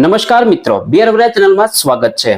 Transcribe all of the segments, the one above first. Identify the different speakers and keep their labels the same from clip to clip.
Speaker 1: નમસ્કાર મિત્રો બિયર ચેનલમાં સ્વાગત છે.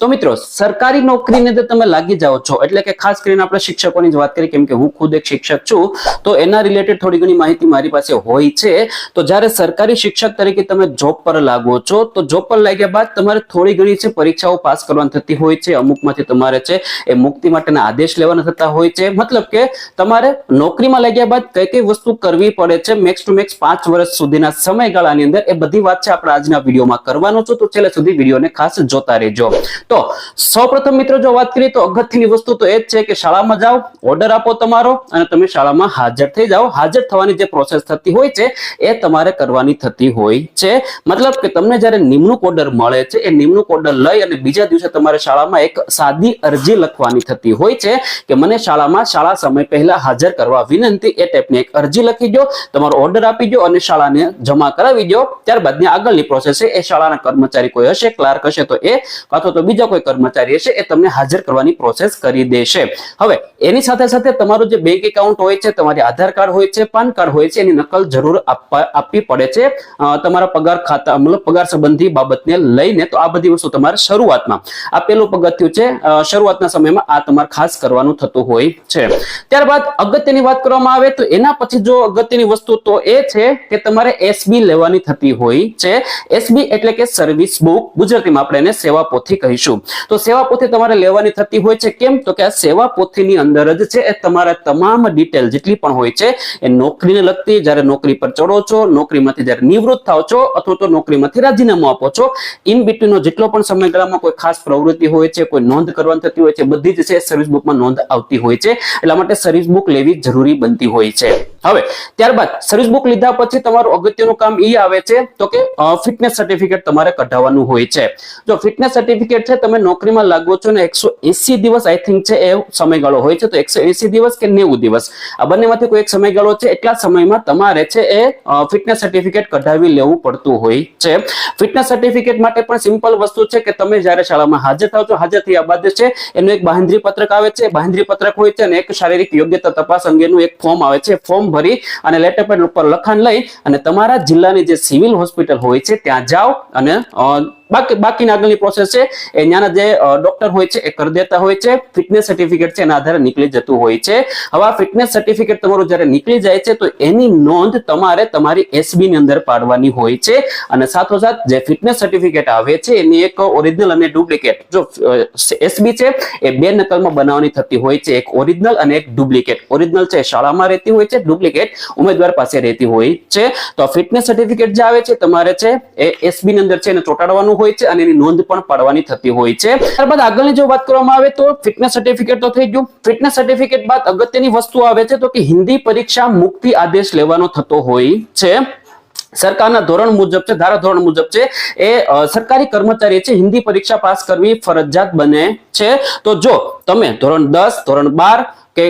Speaker 1: તો મિત્રો, સરકારી નોકરીની અંદર તમે લાગી જાઓ છો. એટલે કે ખાસ કરીને આપણે શિક્ષકોની વાત કરીએ, કેમ કે હું ખુદ એક શિક્ષક છું, તો એના રિલેટેડ થોડી ઘણી માહિતી મારી પાસે હોય છે. તો જ્યારે સરકારી શિક્ષક તરીકે તમે જોબ પર લાગો છો, તો જોબ પર લાગ્યા બાદ તમારે થોડી ઘણી છે પરીક્ષાઓ પાસ કરવાની થતી હોય છે, અમુકમાંથી તમારે છે એ મુક્તિ માટેના આદેશ લેવાના થતા હોય છે. મતલબ કે તમારે નોકરીમાં લાગ્યા બાદ કઈ કઈ વસ્તુ કરવી પડે છે મેક્સ ટુ મેક્સ પાંચ વર્ષ સુધીના સમયગાળાની અંદર, એ બધી વાત છે આપણે આજના વિડીયોમાં કરવાનો છો. તો છેલ્લે સુધી વિડીયોને ખાસ જોતા રહેજો. તો સૌપ્રથમ મિત્રો જો વાત કરીએ તો અગત્યની વસ્તુ તો એ જ છે કે શાળામાં જાઓ ઓર્ડર આપો તમારો અને તમે શાળામાં હાજર થઈ જાઓ. હાજર થવાની જે પ્રોસેસ થતી હોય છે, એ તમારે કરવાની થતી હોય છે. મતલબ કે તમને જ્યારે નિમણૂક ઓર્ડર મળે છે, એ નિમણૂક ઓર્ડર લઈ અને બીજા દિવસે તમારે શાળામાં એક સાદી અરજી લખવાની થતી હોય છે કે મને શાળામાં શાળા સમય પહેલા હાજર કરવા વિનંતી, એ ટાઈપની એક અરજી લખી દો, તમારો ઓર્ડર આપી દો અને શાળાને જમા કરાવી દો. ત્યારબાદની આગળની પ્રોસેસ એ શાળાના કર્મચારી કોઈ હશે ક્લાર્ક હશે તો એ, કાં તો બીજા કોઈ કર્મચારી હશે એ તમને હાજર કરવાની પ્રોસેસ કરી દેશે. હવે, એની સાથે સાથે તમારું જે બેંક એકાઉન્ટ હોય છે, તમારી આધાર કાર્ડ હોય છે, પાન કાર્ડ હોય છે, એની નકલ જરૂર આપવી પડે છે. તમારા પગાર ખાતા, મતલબ પગાર સંબંધી બાબતને લઈને તો આ બધી વસ્તુ તમારે શરૂઆતમાં. આ પેલું પગથિયું છે શરૂઆતના સમયમાં આ તમારે ખાસ કરવાનું થતું હોય છે. ત્યારબાદ અગત્યની વાત કરવામાં આવે તો એના પછી જો અગત્યની વસ્તુ તો એ છે કે તમારે એસબી લેવાની થતી હોય છે. એસબી એટલે કે સર્વિસ બુક ગુજરાતીમાં આપણે એને સેવા પોથી કહીશું. તો સેવા પોથી તમારે લેવાની થતી હોય છે કેમ? તો કે આ સેવા પોથીની અંદર જ છે એ તમારા તમામ ડિટેલ જેટલી પણ હોય છે એ નોકરીને લગતી જ્યારે નોકરી પર ચડો છો, નોકરીમાંથી જ્યારે નિવૃત્ત થાવ છો અથવા તો નોકરીમાંથી રાજીનામું આપો છો ઇન બિટવીનનો જેટલો પણ સમયગાળામાં કોઈ ખાસ પ્રવૃત્તિ હોય છે, કોઈ નોંધ કરવાની થતી હોય છે, બધી જ છે સર્વિસ બુકમાં નોંધ આવતી હોય છે. એટલા માટે સર્વિસ બુક લેવી જરૂરી બનતી હોય છે. હવે, ત્યારબાદ સર્વિસ બુક લીધા પછી તમારું અગત્યનું કામ એ આવે છે તો કે ફિટનેસ સર્ટિફિકેટ તમારે કઢાવવાનું હોય છે. જો ફિટનેસ સર્ટિફિકેટ છે તમે નોકરીમાં લાગો છો ને એકસો એસી દિવસ આઈ થિંક છે એ સમયગાળો હોય છે. તો એકસો દિવસ કે નેવું દિવસ? આ બંનેમાંથી કોઈ એક સમયગાળો છે? એટલા સમયમાં તમારે છે એ ફિટનેસ સર્ટિફિકેટ કઢાવી લેવું પડતું હોય છે. ફિટનેસ સર્ટિફિકેટ માટે પણ સિમ્પલ વસ્તુ છે કે તમે જ્યારે શાળામાં હાજર થાવ છો, હાજર થયા બાદ છે, એનું એક બાંધરી પત્રક આવે છે. બાંધરી પત્રક હોય છે અને એક શારીરિક યોગ્યતા તપાસ અંગેનું એક ફોર્મ આવે છે. ફોર્મ ભરી અને લેટર પેડ ઉપર લખાણ લઈ અને તમારા જિલ્લાની જે સિવિલ હોસ્પિટલ હોય છે, ત્યાં જાઓ અને બાકી બાકીની આગળની પ્રોસેસ છે, એ ત્યાંના જે ડોક્ટર હોય છે, એ કરી દેતા હોય છે ફિટનેસ સર્ટિફિકેટ છે, એના આધારે નીકળી જતું હોય છે. હવે ફિટનેસ સર્ટિફિકેટ તમારું જ્યારે નીકળી જાય છે, તો એની નોંધ તમારે તમારી એસબી ની અંદર પાડવાની હોય છે. અને સાથોસાથ જે ફિટનેસ સર્ટિફિકેટ આવે છે, એની એક ઓરિજિનલ અને ડુપ્લિકેટ જો એસબી છે, એ બે નકલમાં બનાવવાની થતી હોય છે, એક ઓરિજિનલ અને એક ડુપ્લિકેટ ઓરિજિનલ છે શાળામાં રહેતી હોય છે ડુપ્લિકેટ ઉમેદવાર પાસે રહેતી હોય છે. તો ફિટનેસ સર્ટિફિકેટ જે આવે છે, તમારે છે, એ એસબી ની અંદર છે, એને ચોંટાડવાનું હોય છે અને એની નોંધ પણ પાડવાની થતી હોય છે. ત્યારબાદ આગળની જો વાત કરવામાં આવે તો ફિટનેસ સર્ટિફિકેટ તો થઈ ગયું. ફિટનેસ સર્ટિફિકેટ બાદ અગત્યની વસ્તુ આવે છે તો કે હિન્દી પરીક્ષા મુક્તિ આદેશ લેવાનો થતો હોય છે. સરકારના ધોરણ મુજબ છે ધારા ધોરણ મુજબ છે, એ સરકારી કર્મચારી છે હિન્દી પરીક્ષા પાસ કરવી ફરજિયાત બને છે. તો જો તમે ધોરણ દસ, ધોરણ બાર કે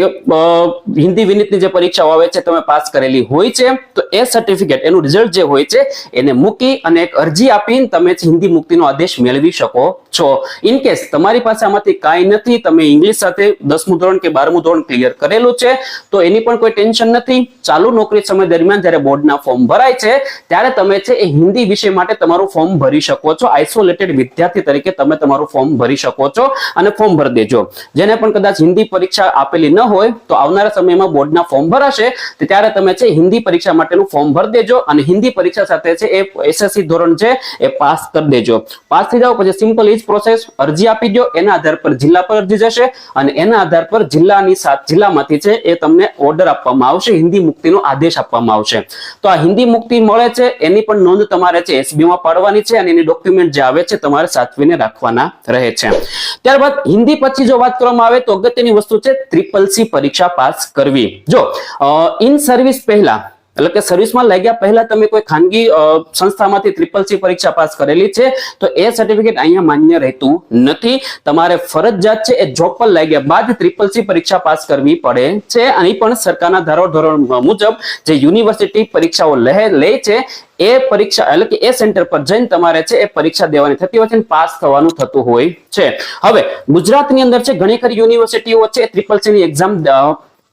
Speaker 1: હિન્દી વિનિતની જે પરીક્ષાઓ આવે છે, તમે પાસ કરેલી હોય છે, તો એ સર્ટિફિકેટ એનું રિઝલ્ટ જે હોય છે, એને મૂકી અને એક અરજી આપીને તમે હિન્દી મુક્તિનો આદેશ મેળવી શકો છો. ઇન કેસ તમારી પાસે આમાંથી કાંઈ નથી, તમે ઇંગ્લિશ સાથે દસમું ધોરણ કે બારમું ધોરણ ક્લિયર કરેલું છે, તો એની પણ કોઈ ટેન્શન નથી. ચાલુ નોકરી સમય દરમિયાન જ્યારે બોર્ડના ફોર્મ ભરાય છે, ત્યારે તમે છે એ હિન્દી વિષય માટે તમારું ફોર્મ ભરી શકો છો. આઇસોલેટેડ વિદ્યાર્થી તરીકે તમે તમારું ફોર્મ ભરી શકો છો અને ફોર્મ ભરી દેજો. જેને પણ કદાચ હિન્દી પરીક્ષા આપેલી ન હોય તો આવનારા સમયમાં બોર્ડના ફોર્મ ભરાશે. ત્યારે તમે છે હિન્દી પરીક્ષા માટેનું ફોર્મ ભરી દેજો અને હિન્દી પરીક્ષા સાથે છે એ એસએસસી ધોરણ છે એ પાસ કરી દેજો. પાસ થઈ જાઓ, પછી સિમ્પલ ઇજ પ્રોસેસ અરજી આપી દો. એના આધાર પર જિલ્લા પર અરજી જશે અને એના આધાર પર જિલ્લાની સાત જિલ્લામાંથી છે એ તમને ઓર્ડર આપવામાં આવશે. હિન્દી મુક્તિનો આદેશ આપવામાં આવશે. તો આ હિન્દી મુક્તિ મળે છે, એની પણ નોંધ તમારે છે એસબી માં પાડવાની છે અને એની ડોક્યુમેન્ટ જે આવે છે તમારે સાચવીને રાખવાના રહે છે. ત્યારબાદ હિન્દી પછી જો વાત કરવામાં આવે તો અગત્યની વસ્તુ છે ટ્રિપલ સી પરીક્ષા પાસ કરવી. જો ઇન સર્વિસ પહેલા એટલે કે સર્વિસમાં લાગ્યા પહેલા તમે કોઈ ખાનગી સંસ્થામાંથી ટ્રિપલ સી પરીક્ષા પાસ કરેલી છે, તો એ સર્ટિફિકેટ અહીંયા માન્ય રહેતું નથી. તમારે ફરજિયાત છે એ જોબ પર લાગ્યા બાદ ટ્રિપલ સી પરીક્ષા પાસ કરવી પડે છે. અને પણ સરકારના ધારો ધોરણ મુજબ જે યુનિવર્સિટી પરીક્ષાઓ લે લે છે, એ પરીક્ષા એટલે કે એ સેન્ટર પર જઈને તમારે છે એ પરીક્ષા દેવાની થતી હોય છે પાસ થવાનું થતું હોય છે. હવે ગુજરાતની અંદર છે ઘણી ખરી યુનિવર્સિટીઓ છે ટ્રિપલ સી ની એક્ઝામ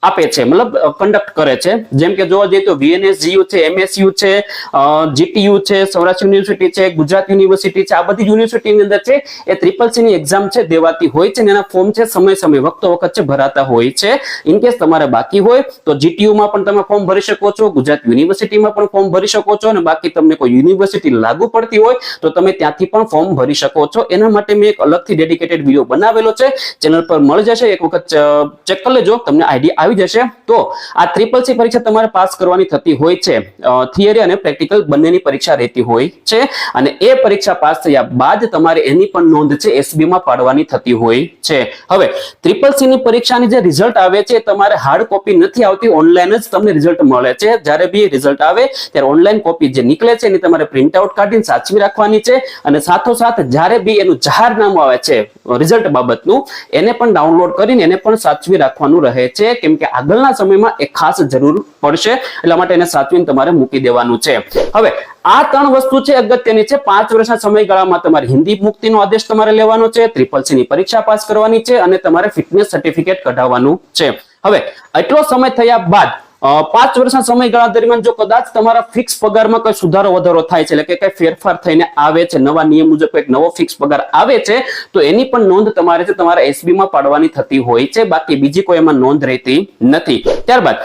Speaker 1: આપે છે, મતલબ કન્ડક્ટ કરે છે. જેમ કે જોવા જઈએ તો વીએનએસજીયુ છે એમએસયુ છે જીટીયુ છે, સૌરાષ્ટ્ર યુનિવર્સિટી છે, ગુજરાત યુનિવર્સિટી છે, આ બધી યુનિવર્સિટીની અંદર છે, એ ટ્રિપલ સી ની એક્ઝામ છે, દેવાતી હોય છે અને એના ફોર્મ છે, સમય સમય, વખતો વખત છે, ભરાતા હોય છે. ઇન કેસ તમારે બાકી હોય, તો જીટીયુ માં પણ તમે ફોર્મ ભરી શકો છો, ગુજરાત યુનિવર્સિટીમાં પણ ફોર્મ ભરી શકો છો અને બાકી તમને કોઈ યુનિવર્સિટી લાગુ પડતી હોય, તો તમે ત્યાંથી પણ ફોર્મ ભરી શકો છો. એના માટે મેં એક અલગથી ડેડિકેટેડ વીડિયો બનાવેલો છે. ચેનલ પર મળી જશે. એક વખત ચેક કરી લેજો. તમને આઈડિયા આવી જશે. તો આ ટ્રિપલ સી પરીક્ષા તમારે પાસ કરવાની થતી હોય છે. થિયરી અને પ્રેક્ટિકલ બંનેની પરીક્ષા રહેતી હોય છે અને એ પરીક્ષા પાસ થયા બાદ તમારે એની પણ નોંધ છે એસબી માં પાડવાની થતી હોય છે. હવે ટ્રિપલ સી ની પરીક્ષાની જે રિઝલ્ટ આવે છે તમારે હાર્ડ કોપી નથી આવતી ઓનલાઈન જ તમને રિઝલ્ટ મળે છે. જ્યારે બી રિઝલ્ટ આવે ત્યારે ઓનલાઈન કોપી જે નીકળે છે એની તમારે પ્રિન્ટ આઉટ કાઢીને સાચવી રાખવાની છે અને સાથોસાથ જ્યારે બી એનું જાહેરનામું આવે છે રિઝલ્ટ બાબતનું, એને પણ ડાઉનલોડ કરીને એને પણ સાચવી રાખવાનું રહે છે. કેમ કે આગળના સમયમાં એ ખાસ જરૂર પડશે. એટલા માટે એને સાચવીને તમારે મૂકી દેવાનું છે. હવે, આ ત્રણ વસ્તુ છે અગત્યની છે. પાંચ વર્ષના સમયગાળામાં તમારે હિન્દી મુક્તિનો આદેશ તમારે લેવાનો છે ટ્રિપલ સી ની પરીક્ષા પાસ કરવાની છે અને તમારે ફિટનેસ સર્ટિફિકેટ કઢાવવાનું છે. હવે, એટલો સમય થયા બાદ પાંચ વર્ષના સમયગાળા દરમિયાન જો કદાચ તમારા ફિક્સ પગારમાં કોઈ સુધારો, વધારો થાય છે, એટલે કે કઈ ફેરફાર થઈને આવે છે, નવા નિયમ મુજબ કંઈક નવો ફિક્સ પગાર આવે છે, તો એની પણ નોંધ તમારે છે, તમારા એસબી પાડવાની થતી હોય છે. બાકી બીજી કોઈ એમાં નોંધ રહેતી નથી. ત્યારબાદ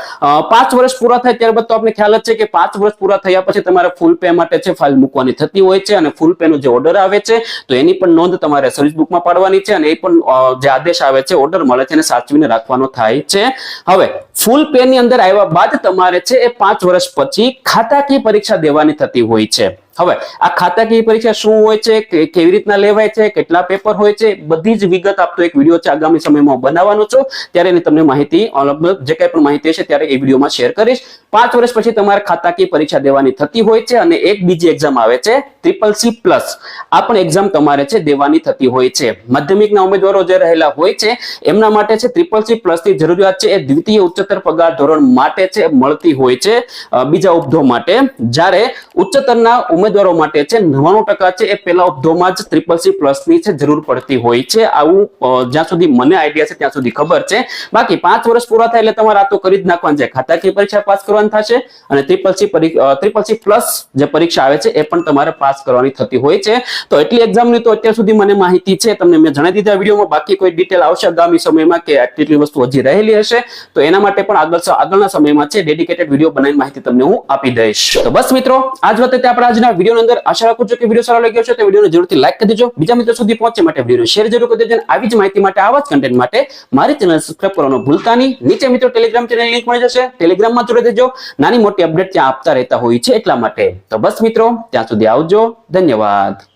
Speaker 1: પાંચ વર્ષ પૂરા થાય ત્યારબાદ તો આપણે ખ્યાલ જ છે કે પાંચ વર્ષ પૂરા થયા પછી તમારે ફૂલ પે માટે છે ફાઇલ મૂકવાની થતી હોય છે અને ફૂલ પે નો જે ઓર્ડર આવે છે, તો એની પણ નોંધ તમારે સર્વિસ બુકમાં પાડવાની છે અને એ પણ જે આદેશ આવે છે ઓર્ડર મળે છે એને સાચવીને રાખવાનો થાય છે. હવે ફૂલ પે ની અંદર આવ્યા બાદ તમારે છે એ પાંચ વર્ષ પછી ખાતાકીય પરીક્ષા દેવાની થતી હોય છે. હવે, આ ખાતાકીય પરીક્ષા શું હોય છે કેવી રીતના લેવાય છે, કેટલા પેપર હોય છે, બધી જ વિગત આપતો એક વીડિયો છે આગામી સમયમાં બનાવવાનો છું. ત્યારે એની તમને માહિતી જે કઈ પણ માહિતી હશે ત્યારે એ વિડીયોમાં શેર કરીશ. પાંચ વર્ષ પછી તમારે ખાતાકીય પરીક્ષા દેવાની થતી હોય છે અને એક બીજી એક્ઝામ આવે છે ટ્રિપલ સી પ્લસ આ પણ એક્ઝામ તમારે છે દેવાની થતી હોય છે. માધ્યમિકના ઉમેદવારો જે રહેલા હોય છે, એમના માટે છે ટ્રિપલ સી પ્લસની જરૂરિયાત છે. એ દ્વિતીય ઉચ્ચતર પગાર ધોરણ માટે છે, મળતી હોય છે બીજા ઉપધો માટે. જ્યારે ઉચ્ચતરના ઉમેદવારો માટે છે. નવ્વાણું ટકા છે એ પહેલા ઉપધોમાં જ ટ્રિપલ સી પ્લસની છે, જરૂર પડતી હોય છે. આવું જ્યાં સુધી મને આઈડિયા છે ત્યાં સુધી ખબર છે. બાકી પાંચ વર્ષ પૂરા થાય એટલે તમારે આ તો કરી જ નાખવાની છે. ખાતાકીય પરીક્ષા પાસ કરવાની થશે અને triple C triple C plus જે પરીક્ષા આવે છે એ પણ તમારે પાસ કરવાની થતી હોય છે. તો એટલી એક્ઝામની તો અત્યાર સુધી મને માહિતી છે. તમને મેં જણાવી દીધા વિડીયોમાં. બાકી કોઈ ડિટેલ આવશે આગામી સમયમાં કે આટલી વસ્તુ હજી રહેલી હશે. તો એના માટે પણ આગળ આગળના સમયમાં છે ડેડિકેટેડ વીડિયો બનાવીને માહિતી તમને હું આપી દઈશ. તો બસ મિત્રો, આજ વખતે આપણે આજના વિડીયોની અંદર આશા રાખું છું કે વીડિયો સારો લાગ્યો છે તો વિડીયોને જરૂરથી લાઈક કરી દેજો. બીજા મિત્રો સુધી પહોંચે માટે વિડીયોને શેર જરૂર કરી દેજો આવી જ માહિતી માટે, આવા જ કન્ટેન્ટ માટે મારી ચેનલ સબસ્ક્રાઈબ કરવાનું ભૂલતા નહીં. નીચે મિત્રો ટેલિગ્રામ ચેનલ લિંક મળી જશે. ટેલિગ્રામમાં જોડી દેજો. નાની મોટી અપડેટ ત્યાં આપતા રહેતા હોય છે એટલા માટે. તો બસ મિત્રો, ત્યાં સુધી આવજો. ધન્યવાદ.